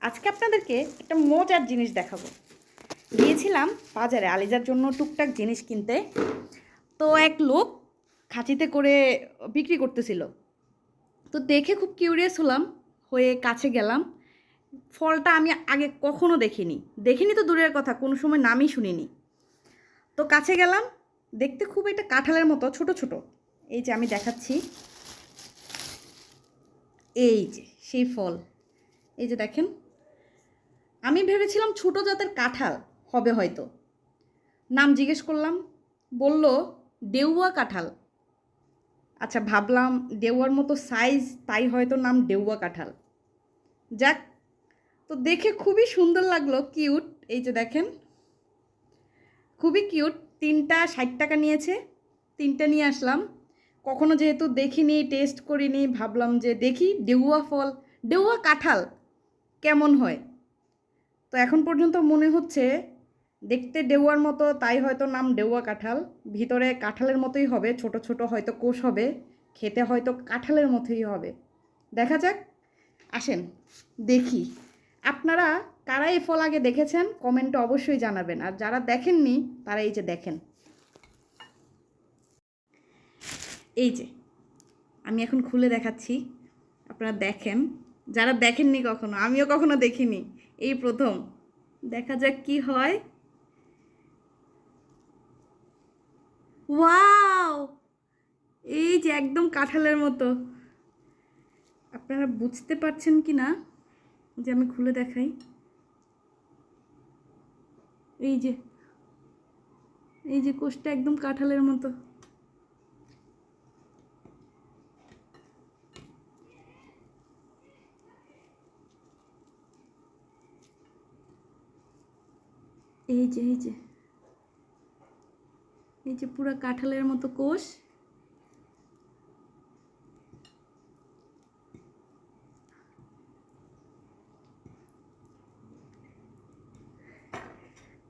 আজকে আপনাদেরকে একটা মজার জিনিস দেখাবো। গিয়েছিলাম বাজারে আলিজার জন্য টুকটাক জিনিস কিনতে। তো এক লোক খাঁচিতে করে বিক্রি করতেছিল। তো দেখে খুব কিউরিয়াস হলাম, হয়ে কাছে গেলাম। ফলটা আমি আগে কখনো দেখিনি। দেখিনি তো দূরের কথা, কোনো সময় নামই শুনিনি। তো কাছে গেলাম, দেখতে খুব একটা কাঁঠালের মতো, ছোট ছোট। এই যে আমি দেখাচ্ছি। এই যে, সেই ফল। এই যে দেখেন আমি ভেবেছিলাম ছোট জাতের কাঁঠাল হবে হয়তো। নাম জিজ্ঞেস করলাম, বলল, ডেউয়া কাঁঠাল। আচ্ছা ভাবলাম ডেউয়ার মতো সাইজ তাই হয়তো নাম ডেউয়া কাঁঠাল। যাক, তো দেখে খুবই সুন্দর লাগল কিউট এই যে দেখেন, খুবই কিউট তিনটা ষাট টাকা নিয়েছে, তিনটা নিয়ে আসলাম। কখনো যেহেতু দেখিনি টেস্ট করিনি, ভাবলাম যে দেখি, ডেউয়া ফল, ডেউয়া কাঁঠাল কেমন হয়? তো এখন পর্যন্ত মনে হচ্ছে দেখতে ডেউয়ার মতো, তাই হয়তো নাম ডেউয়া কাঁঠাল। ভিতরে কাঁঠালের মতোই হবে, ছোট ছোট হয়তো কোষ হবে, খেতে হয়তো কাঁঠালের মতোই হবে। দেখা যাক। আসেন, দেখি। আপনারা কারা এই ফল আগে দেখেছেন? কমেন্টে অবশ্যই জানাবেন। আর যারা দেখেননি, তারা এই যে দেখেন। এই যে, আমি এখন খুলে দেখাচ্ছি। আপনারা দেখেন। যারা দেখেননি কখনো, আমিও কখনো দেখিনি। এই প্রথম। দেখা যাক কি হয়। ওয়াও! এই যে একদম কাঁঠালের মতো। আপনারা বুঝতে পারছেন কি না? যে আমি খুলে দেখাই। এই যে এই যে কোষটা একদম কাঁঠালের মতো। এই যে এই যে। এই যে পুরো কাঁঠালের মতো কোষ।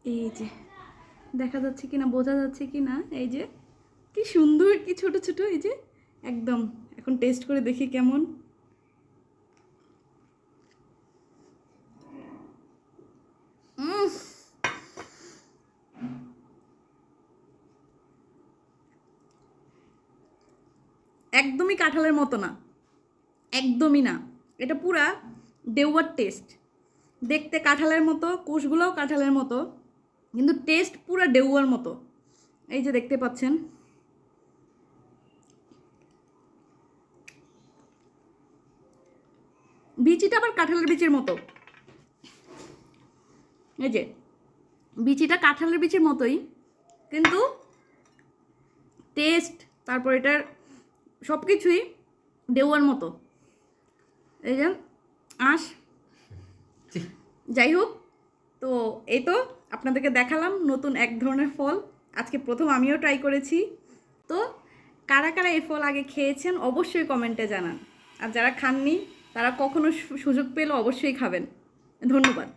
এই যে, দেখা যাচ্ছে কি না বোঝা যাচ্ছে কি না এই যে। কি সুন্দর, কি ছোট ছোট, এই যে। একদম, এখন টেস্ট করে দেখি কেমন। একদমই কাঁঠালের মতো না। একদমই না। এটা পুরা ডেউয়ার টেস্ট। দেখতে কাঁঠালের মতো, কোষগুলোও কাঁঠালের মতো, কিন্তু টেস্ট পুরো ডেউয়ার মতো। এই যে দেখতে পাচ্ছেন। বিচিটা আবার কাঁঠালের বিচির মতো। এই যে, বিচিটা কাঁঠালের বিচির মতোই, কিন্তু টেস্ট, তারপর এটার সব কিছুই দেওয়ার মতো। এই যে আঁশ। যাই হোক তো এই তো আপনাদেরকে দেখালাম নতুন এক ধরনের ফল। আজকে প্রথম আমিও ট্রাই করেছি। তো কারা কারা এই ফল আগে খেয়েছেন অবশ্যই কমেন্টে জানান। আর যারা খাননি তারা কখনো সুযোগ পেলে অবশ্যই খাবেন। ধন্যবাদ।